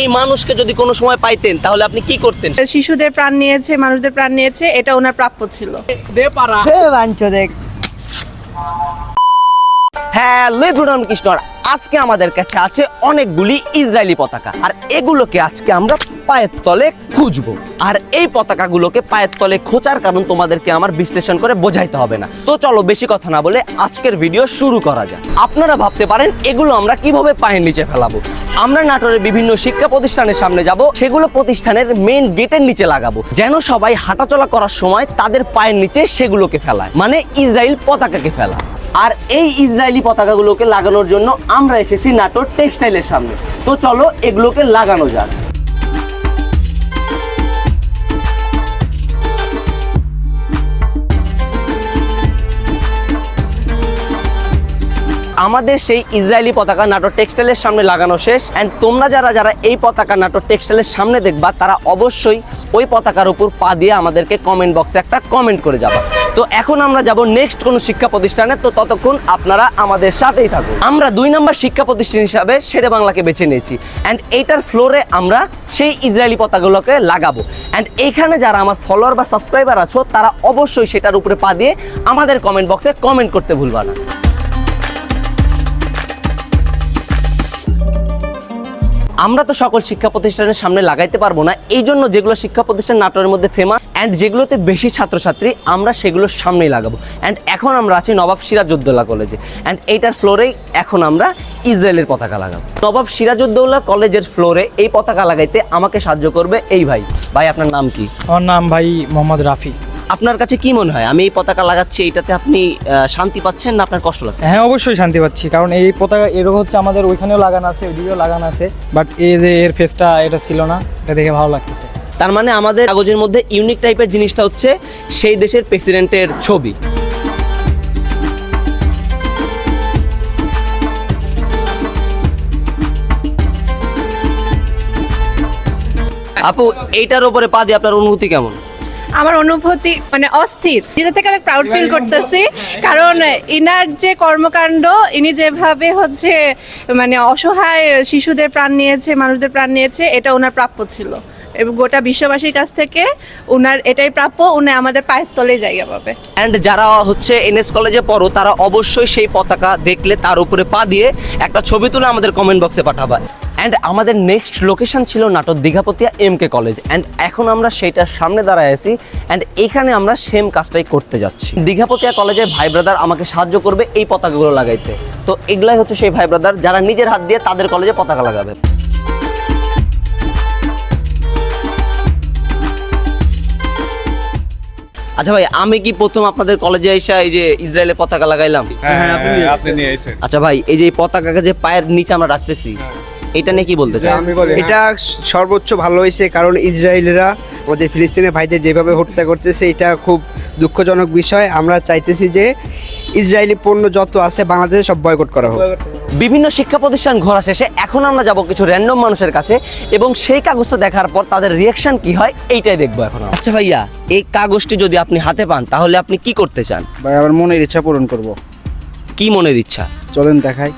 এই মানুষকে যদি কোনো সময় পাইতেন তাহলে আপনি কি করতেন? শিশুদের প্রাণ নিয়েছে মানুষদের প্রাণ নিয়েছে এটা ওনার প্রাপ্য ছিল। হ্যাঁ লেবুরাম কৃষ্ণর, আজকে আমাদের কাছে আছে অনেকগুলি ইসরায়েলি পতাকা। আর এগুলোকে আজকে আমরা পায়ের তলে খুঁজবো। আর এই পতাকাগুলোকে পায়ের তলে খোঁচার কারণ তোমাদেরকে আমার বিশ্লেষণ করে বোঝাইতে হবে না। তো চলো বেশি কথা না বলে আজকের ভিডিও শুরু করা যাক। আপনারা ভাবতে পারেন, এগুলো আমরা কীভাবে পায়ের নিচে ফেলাবো? আমরা নাটোরের বিভিন্ন শিক্ষা প্রতিষ্ঠানের সামনে যাব, সেগুলো প্রতিষ্ঠানের মেইন গেটের নিচে লাগাবো। যেন সবাই হাঁটাচলা করার সময় তাদের পায়ের নিচে সেগুলোকে ফেলায় মানে ইসরায়েল পতাকাকে ফেলা আর এই ইসরায়েলি পতাকাগুলোকে লাগানোর জন্য আমরা এসেছি নাটোর টেক্সটাইলের সামনে। তো চলো এগুলোকে লাগানো যাক। আমাদের সেই ইসরায়েলি পতাকা নাটোর টেক্সটাইলের সামনে লাগানো শেষ অ্যান্ড তোমরা যারা যারা এই পতাকা নাটোর টেক্সটাইলের সামনে দেখবা, তারা অবশ্যই ওই পতাকার উপর পা দিয়ে আমাদেরকে কমেন্ট বক্সে একটা কমেন্ট করে যাবা। তো এখন আমরা যাব নেক্সট কোনো শিক্ষা প্রতিষ্ঠানে, তো ততক্ষণ আপনারা আমাদের সাথেই থাকুন। আমরা দুই নম্বর শিক্ষা প্রতিষ্ঠান হিসাবে শেরে বাংলাকে বেছে নিয়েছি। অ্যান্ড এইটার ফ্লোরে আমরা সেই ইসরায়েলি পতাকাগুলোকে লাগাবো। অ্যান্ড এইখানে যারা আমার ফলোয়ার বা সাবস্ক্রাইবার আছো, তারা অবশ্যই সেটার উপরে পা দিয়ে আমাদের কমেন্ট বক্সে কমেন্ট করতে ভুলবা না। আমরা তো সকল শিক্ষা প্রতিষ্ঠানের সামনে লাগাইতে পারব না। এই জন্য যেগুলো শিক্ষা প্রতিষ্ঠান নাটোরের মধ্যে ফেমাস অ্যান্ড যেগুলোতে বেশি ছাত্রছাত্রী, আমরা সেগুলোর সামনেই লাগাবো। অ্যান্ড এখন আমরা আছি নবাব সিরাজউদ্দৌলা কলেজে অ্যান্ড এইটার ফ্লোরেই এখন আমরা ইসরায়েলের পতাকা লাগাবো। নবাব সিরাজউদ্দৌলা কলেজের ফ্লোরে এই পতাকা লাগাইতে আমাকে সাহায্য করবে এই ভাই। ভাই, আপনার নাম কি? আমার নাম ভাই মোহাম্মদ রাফি। আপনার কাছে কি মনে হয়? আমি এই পতাকা লাগাচ্ছি এইটাতে আপনি শান্তি পাচ্ছেন না আপনার কষ্ট লাগছে? হ্যাঁ অবশ্যই শান্তি পাচ্ছি। কারণ এই পতাকা এরকম হচ্ছে আমাদের ওইখানেও লাগানো আছে ওইদিকেও লাগানো আছে। বাট এই যে এর ফেসটা এটা ছিল না। এটা দেখে ভালো লাগতেছে। তার মানে আমাদের কাগজের মধ্যে ইউনিক টাইপের জিনিসটা হচ্ছে সেই দেশের প্রেসিডেন্টের ছবি। আপু এইটার উপরে পা দিয়ে আপনার অনুভূতি কেমন? আমার অনুভূতি মানে অস্থির। নিজে থেকে অনেক প্রাউড ফিল করতেছি কারণ ইনার যে কর্মকাণ্ড ইনি যেভাবে হচ্ছে মানে অসহায় শিশুদের প্রাণ নিয়েছে মানুষদের প্রাণ নিয়েছে এটা ওনার প্রাপ্য ছিল। এবং গোটা বিশ্ববাসীর কাছ থেকে ওনার এটাই প্রাপ্য উনি আমাদের পায়ের তলে জায়গা পাবে। অ্যান্ড যারা হচ্ছে এনএস কলেজে পড়ো তারা অবশ্যই সেই পতাকা দেখলে তার উপরে পা দিয়ে একটা ছবি তুলে আমাদের কমেন্ট বক্সে পাঠাবা। অ্যান্ড আমাদের নেক্সট লোকেশন ছিল নাটক Dighapatia M K college and এখন আমরা সেইটার সামনে দাঁড়ায় আছি। অ্যান্ড এখানে আমরা সেম কাজটাই করতে যাচ্ছি। দীঘাপতিয়া কলেজের ভাই ব্রাদার আমাকে সাহায্য করবে এই পতাকাগুলো লাগাইতে। তো এগুলাই হচ্ছে সেই ভাই ব্রাদার যারা নিজের হাত দিয়ে তাদের কলেজে পতাকা লাগাবে। আচ্ছা ভাই আমি কি প্রথম আপনাদের কলেজে এসে এই যে ইসরায়েলের পতাকা লাগাইলাম? হ্যাঁ এসেছেন। আচ্ছা ভাই এই যে পতাকাকে যে পায়ের নিচে আমরা রাখতেছি এটা নিয়ে কি বলতে চাই আমি এটা সর্বোচ্চ ভালো হয়েছে কারণ ইসরায়েলরা ওদের ফিলিস্তিনের ভাইদের যেভাবে হত্যা করতেছে এটা খুব দুঃখজনক বিষয়। আমরা চাইতেছি যে ইসরায়েলি পণ্য যত আছে বাংলাদেশে সব বয়কট করা হোক। বিভিন্ন শিক্ষা প্রতিষ্ঠান ঘোরা শেষে এখন আমরা যাব কিছু র্যান্ডম মানুষের কাছে এবং সেই কাগজটা দেখার পর তাদের রিয়াকশন কি হয় এইটাই দেখব এখন আচ্ছা ভাইয়া এই কাগজটি যদি আপনি হাতে পান তাহলে আপনি কি করতে চান? ভাই আমার মনের ইচ্ছা পূরণ করব। কি মনের ইচ্ছা? চলেন দেখাই।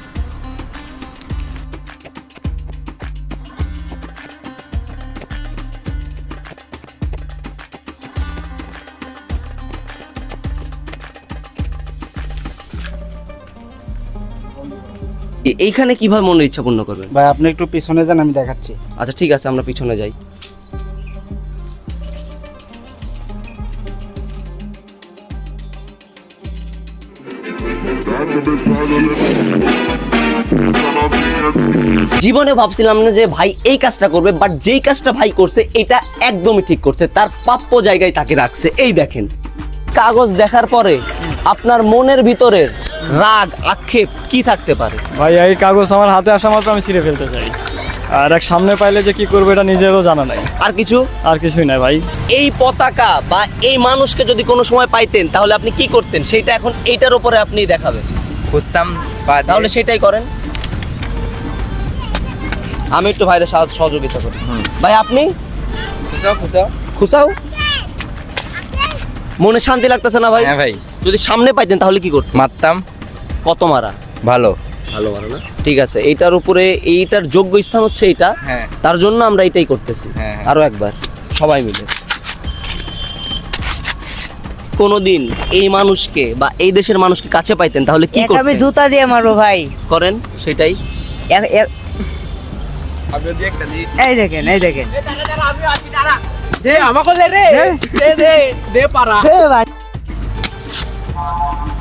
এইখানে কীভাবে মনের ইচ্ছা পূর্ণ করবেন? ভাই আপনি একটু পিছনে যান আমি দেখাচ্ছি। আচ্ছা ঠিক আছে আমরা পিছনে যাই। জীবনে ভাবছিলাম না যে ভাই এই কাজটা করবে বাট যেই কাজটা ভাই করছে এটা একদমই ঠিক করছে। তার প্রাপ্য জায়গায় তাকে রাখছে। এই দেখেন। কাগজ দেখার পরে আপনার মনের ভিতরের রাগ আক্ষেপ কি থাকতে পারে? ভাই এই কাগজ আমার হাতে আসা মাত্র আমি ছিঁড়ে ফেলতে চাই। আর এক সামনে পাইলে যে কি করবে এটা নিজেরও জানা নাই। আর কিছু? আর কিছুই নাই ভাই। এই পতাকা বা এই মানুষকে যদি কোনো সময় পাইতেন তাহলে আপনি কি করতেন? সেটা এখন এইটার উপরে আপনি দেখাবেন। বুঝতাম বা তাহলে সেটাই করেন। আমি একটু ভাইদের সাহায্য সহযোগিতা করি। ভাই আপনি? খুঁজাও খুঁজাও। খুশাও মনে শান্তি লাগতেছে না ভাই? হ্যাঁ ভাই। যদি সামনে পাইতেন তাহলে কি করতেন মারতাম। কত মারা? ভালো। ভালো মারো না? ঠিক আছে এইটার উপরে এইটার যোগ্য স্থান হচ্ছে এইটা। হ্যাঁ। তার জন্য আমরা এটাই করতেছি। হ্যাঁ। আরও একবার সবাই মিলে। কোনোদিন এই মানুষকে বা এই দেশের মানুষকে কাছে পাইতেন তাহলে কি আমি জুতা দিয়ে মারবো ভাই। করেন সেটাই। এক- এক- আমি যদি একটা দিই এই দেখেন এই দেখেন এ ভাই,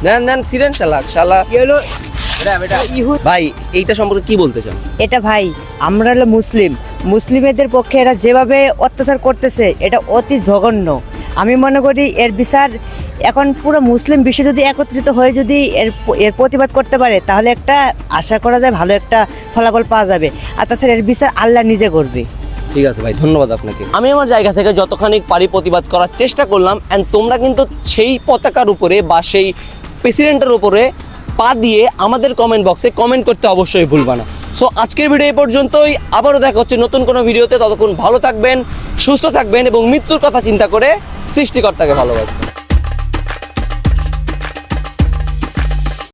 দেন দেন সিরেন শালা শালা। কি হলো? ভাই এইটা সম্পর্কে কি বলতে চান? এটা ভাই আমরা হলো মুসলিম। মুসলিমেদের পক্ষে এরা যেভাবে অত্যাচার করতেছে এটা অতি জঘন্য। আমি মনে করি এর বিচার এখন পুরো মুসলিম বিশ্ব যদি একত্রিত হয়ে যদি এর এর প্রতিবাদ করতে পারে তাহলে একটা আশা করা যায় ভালো একটা ফলাফল পাওয়া যাবে। আর তাছাড়া এর বিচার আল্লাহ নিজে করবে। ঠিক আছে ভাই, ধন্যবাদ আপনাকে। আমি আমার জায়গা থেকে যতখানি পারি প্রতিবাদ করার চেষ্টা করলাম অ্যান্ড তোমরা কিন্তু সেই পতাকার উপরে বা সেই প্রেসিডেন্টের উপরে পা দিয়ে আমাদের কমেন্ট বক্সে কমেন্ট করতে অবশ্যই ভুলবা না। সো আজকের ভিডিও এই পর্যন্তই, আবারও দেখা হচ্ছে নতুন কোনো ভিডিওতে ততক্ষণ ভালো থাকবেন, সুস্থ থাকবেন এবং মৃত্যুর কথা চিন্তা করে সৃষ্টিকর্তাকে ভালোবাসবেন।